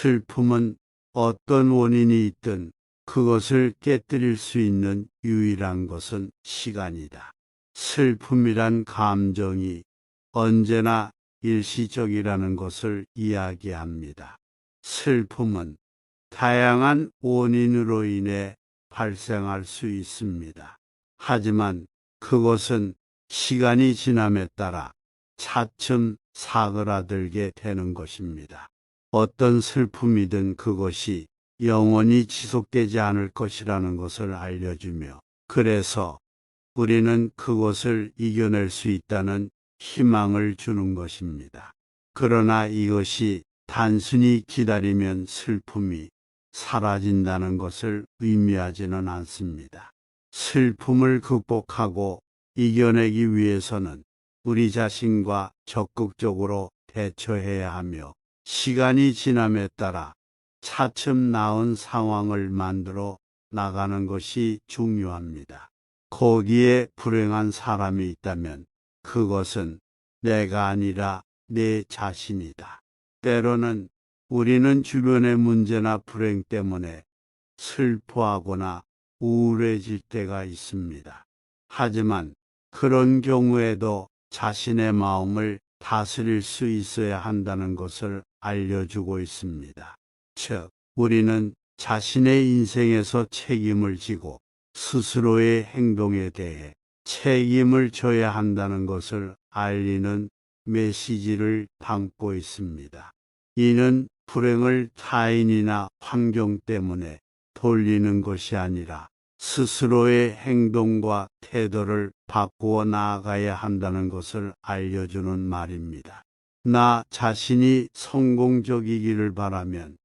슬픔은 어떤 원인이 있든 그것을 깨뜨릴 수 있는 유일한 것은 시간이다. 슬픔이란 감정이 언제나 일시적이라는 것을 이야기합니다. 슬픔은 다양한 원인으로 인해 발생할 수 있습니다. 하지만 그것은 시간이 지남에 따라 차츰 사그라들게 되는 것입니다. 어떤 슬픔이든 그것이 영원히 지속되지 않을 것이라는 것을 알려주며 그래서 우리는 그것을 이겨낼 수 있다는 희망을 주는 것입니다. 그러나 이것이 단순히 기다리면 슬픔이 사라진다는 것을 의미하지는 않습니다. 슬픔을 극복하고 이겨내기 위해서는 우리 자신과 적극적으로 대처해야 하며 시간이 지남에 따라 차츰 나은 상황을 만들어 나가는 것이 중요합니다. 거기에 불행한 사람이 있다면 그것은 내가 아니라 내 자신이다. 때로는 우리는 주변의 문제나 불행 때문에 슬퍼하거나 우울해질 때가 있습니다. 하지만 그런 경우에도 자신의 마음을 다스릴 수 있어야 한다는 것을 알려주고 있습니다. 즉, 우리는 자신의 인생에서 책임을 지고 스스로의 행동에 대해 책임을 져야 한다는 것을 알리는 메시지를 담고 있습니다. 이는 불행을 타인이나 환경 때문에 돌리는 것이 아니라 스스로의 행동과 태도를 바꾸어 나아가야 한다는 것을 알려주는 말입니다. 나 자신이 성공적이기를 바라면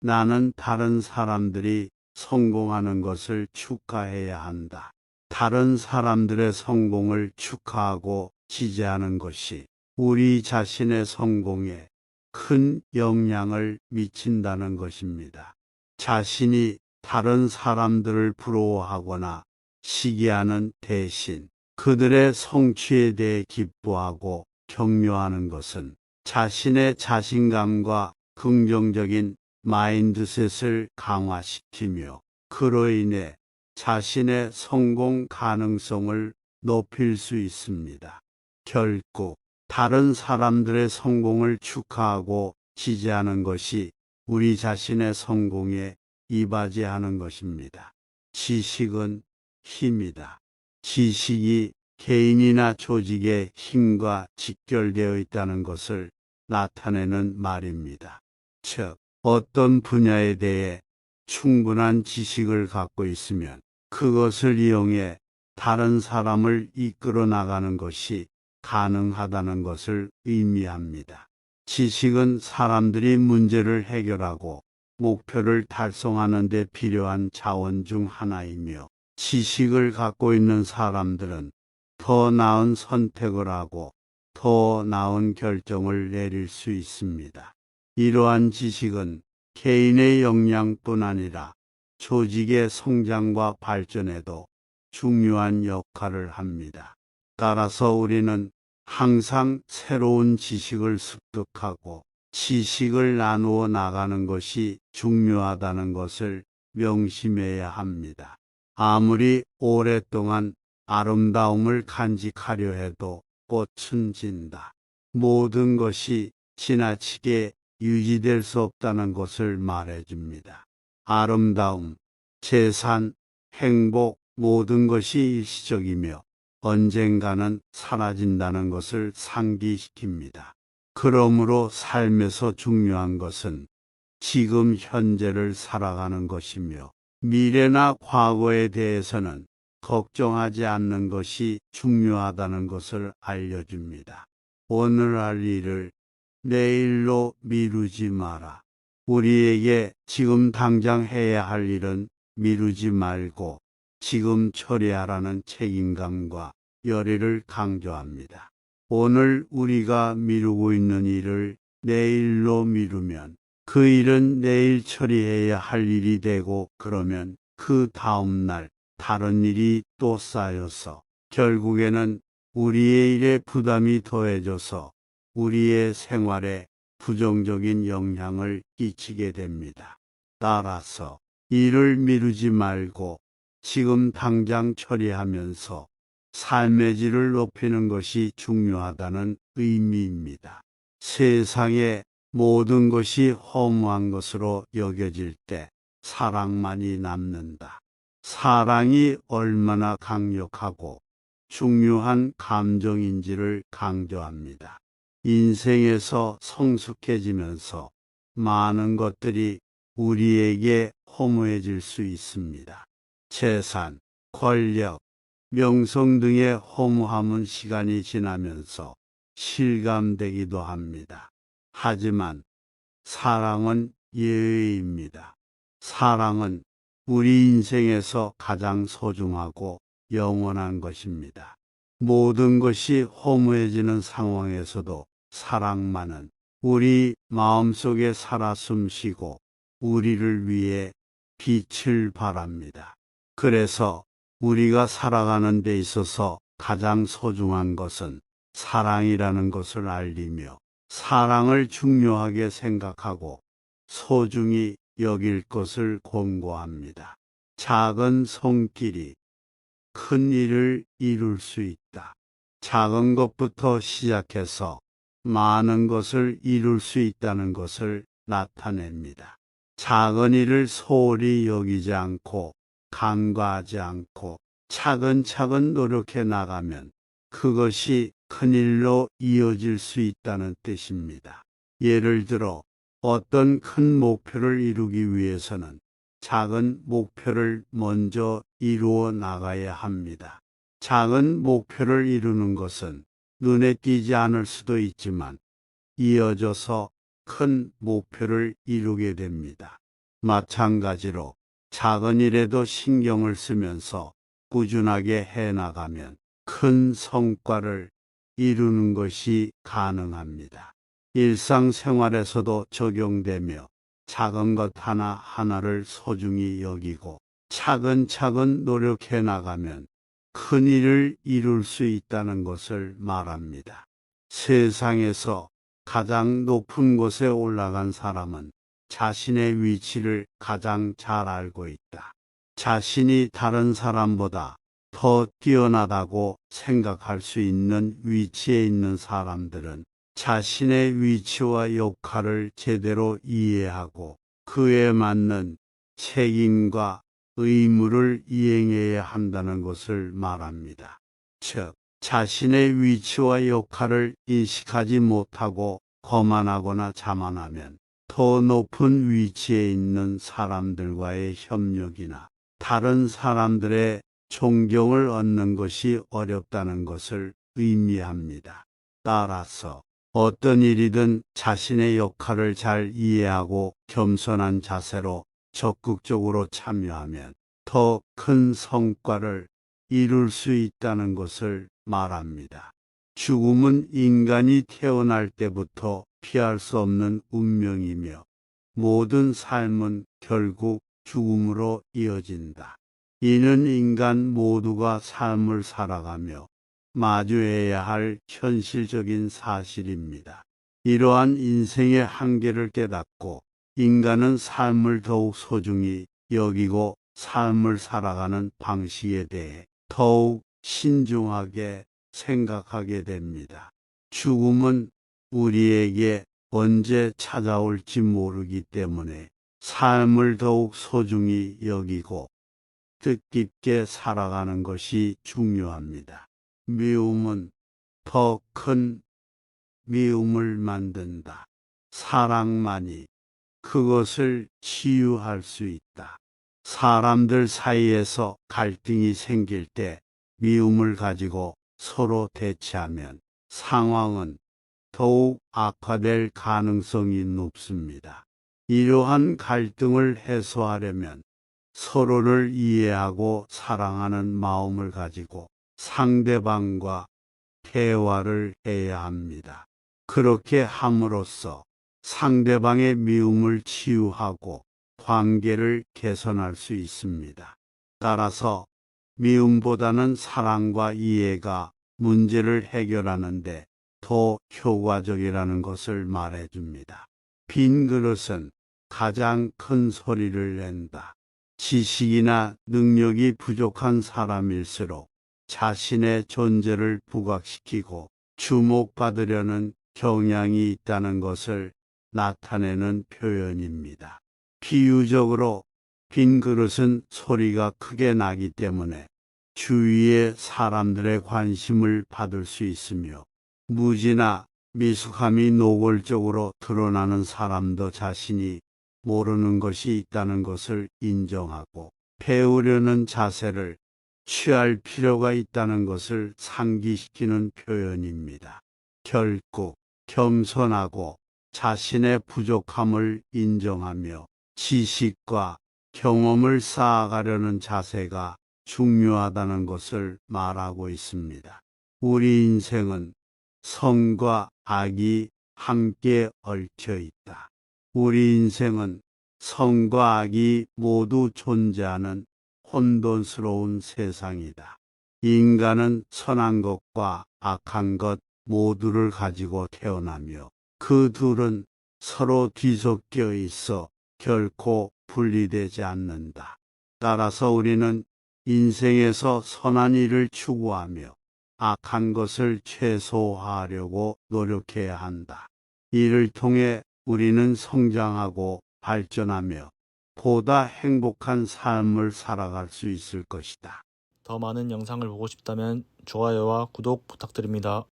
나는 다른 사람들이 성공하는 것을 축하해야 한다. 다른 사람들의 성공을 축하하고 지지하는 것이 우리 자신의 성공에 큰 영향을 미친다는 것입니다. 자신이 다른 사람들을 부러워하거나 시기하는 대신 그들의 성취에 대해 기뻐하고 격려하는 것은 자신의 자신감과 긍정적인 마인드셋을 강화시키며 그로 인해 자신의 성공 가능성을 높일 수 있습니다. 결국 다른 사람들의 성공을 축하하고 지지하는 것이 우리 자신의 성공에 이바지하는 것입니다. 지식은 힘이다. 지식이 개인이나 조직의 힘과 직결되어 있다는 것을 나타내는 말입니다. 즉, 어떤 분야에 대해 충분한 지식을 갖고 있으면 그것을 이용해 다른 사람을 이끌어 나가는 것이 가능하다는 것을 의미합니다. 지식은 사람들이 문제를 해결하고 목표를 달성하는 데 필요한 자원 중 하나이며 지식을 갖고 있는 사람들은 더 나은 선택을 하고 더 나은 결정을 내릴 수 있습니다. 이러한 지식은 개인의 역량뿐 아니라 조직의 성장과 발전에도 중요한 역할을 합니다. 따라서 우리는 항상 새로운 지식을 습득하고 지식을 나누어 나가는 것이 중요하다는 것을 명심해야 합니다. 아무리 오랫동안 아름다움을 간직하려 해도 꽃은 진다. 모든 것이 지나치게 유지될 수 없다는 것을 말해줍니다. 아름다움, 재산, 행복, 모든 것이 일시적이며 언젠가는 사라진다는 것을 상기시킵니다. 그러므로 삶에서 중요한 것은 지금 현재를 살아가는 것이며 미래나 과거에 대해서는 걱정하지 않는 것이 중요하다는 것을 알려줍니다. 오늘 할 일을 내일로 미루지 마라. 우리에게 지금 당장 해야 할 일은 미루지 말고 지금 처리하라는 책임감과 열의를 강조합니다. 오늘 우리가 미루고 있는 일을 내일로 미루면 그 일은 내일 처리해야 할 일이 되고 그러면 그 다음 날 다른 일이 또 쌓여서 결국에는 우리의 일에 부담이 더해져서 우리의 생활에 부정적인 영향을 끼치게 됩니다. 따라서 일을 미루지 말고 지금 당장 처리하면서 삶의 질을 높이는 것이 중요하다는 의미입니다. 세상의 모든 것이 허무한 것으로 여겨질 때 사랑만이 남는다. 사랑이 얼마나 강력하고 중요한 감정인지를 강조합니다. 인생에서 성숙해지면서 많은 것들이 우리에게 허무해질 수 있습니다. 재산, 권력, 명성 등의 허무함은 시간이 지나면서 실감되기도 합니다. 하지만 사랑은 예외입니다. 사랑은 우리 인생에서 가장 소중하고 영원한 것입니다. 모든 것이 허무해지는 상황에서도 사랑만은 우리 마음속에 살아 숨쉬고 우리를 위해 빛을 발합니다. 그래서 우리가 살아가는 데 있어서 가장 소중한 것은 사랑이라는 것을 알리며 사랑을 중요하게 생각하고 소중히 여길 것을 권고합니다. 작은 손길이 큰 일을 이룰 수 있다. 작은 것부터 시작해서 많은 것을 이룰 수 있다는 것을 나타냅니다. 작은 일을 소홀히 여기지 않고 간과하지 않고 차근차근 노력해 나가면 그것이 큰 일로 이어질 수 있다는 뜻입니다. 예를 들어 어떤 큰 목표를 이루기 위해서는 작은 목표를 먼저 이루어 나가야 합니다. 작은 목표를 이루는 것은 눈에 띄지 않을 수도 있지만 이어져서 큰 목표를 이루게 됩니다. 마찬가지로 작은 일에도 신경을 쓰면서 꾸준하게 해 나가면 큰 성과를 이루는 것이 가능합니다. 일상생활에서도 적용되며 작은 것 하나하나를 소중히 여기고 차근차근 노력해 나가면 큰 일을 이룰 수 있다는 것을 말합니다. 세상에서 가장 높은 곳에 올라간 사람은 자신의 위치를 가장 잘 알고 있다. 자신이 다른 사람보다 더 뛰어나다고 생각할 수 있는 위치에 있는 사람들은 자신의 위치와 역할을 제대로 이해하고 그에 맞는 책임과 의무를 이행해야 한다는 것을 말합니다. 즉, 자신의 위치와 역할을 인식하지 못하고 거만하거나 자만하면 더 높은 위치에 있는 사람들과의 협력이나 다른 사람들의 존경을 얻는 것이 어렵다는 것을 의미합니다. 따라서 어떤 일이든 자신의 역할을 잘 이해하고 겸손한 자세로 적극적으로 참여하면 더 큰 성과를 이룰 수 있다는 것을 말합니다. 죽음은 인간이 태어날 때부터 피할 수 없는 운명이며 모든 삶은 결국 죽음으로 이어진다. 이는 인간 모두가 삶을 살아가며 마주해야 할 현실적인 사실입니다. 이러한 인생의 한계를 깨닫고 인간은 삶을 더욱 소중히 여기고 삶을 살아가는 방식에 대해 더욱 신중하게 생각하게 됩니다. 죽음은 우리에게 언제 찾아올지 모르기 때문에 삶을 더욱 소중히 여기고 뜻깊게 살아가는 것이 중요합니다. 미움은 더 큰 미움을 만든다. 사랑만이 그것을 치유할 수 있다. 사람들 사이에서 갈등이 생길 때 미움을 가지고 서로 대치하면 상황은 더욱 악화될 가능성이 높습니다. 이러한 갈등을 해소하려면 서로를 이해하고 사랑하는 마음을 가지고 상대방과 대화를 해야 합니다. 그렇게 함으로써 상대방의 미움을 치유하고 관계를 개선할 수 있습니다. 따라서 미움보다는 사랑과 이해가 문제를 해결하는데 더 효과적이라는 것을 말해줍니다. 빈 그릇은 가장 큰 소리를 낸다. 지식이나 능력이 부족한 사람일수록 자신의 존재를 부각시키고 주목받으려는 경향이 있다는 것을 나타내는 표현입니다. 비유적으로 빈 그릇은 소리가 크게 나기 때문에 주위의 사람들의 관심을 받을 수 있으며 무지나 미숙함이 노골적으로 드러나는 사람도 자신이 모르는 것이 있다는 것을 인정하고 배우려는 자세를 취할 필요가 있다는 것을 상기시키는 표현입니다. 결국 겸손하고 자신의 부족함을 인정하며 지식과 경험을 쌓아가려는 자세가 중요하다는 것을 말하고 있습니다. 우리 인생은 선과 악이 함께 얽혀 있다. 우리 인생은 선과 악이 모두 존재하는 혼돈스러운 세상이다. 인간은 선한 것과 악한 것 모두를 가지고 태어나며 그 둘은 서로 뒤섞여 있어 결코 분리되지 않는다. 따라서 우리는 인생에서 선한 일을 추구하며 악한 것을 최소화하려고 노력해야 한다. 이를 통해 우리는 성장하고 발전하며 보다 행복한 삶을 살아갈 수 있을 것이다. 더 많은 영상을 보고 싶다면 좋아요와 구독 부탁드립니다.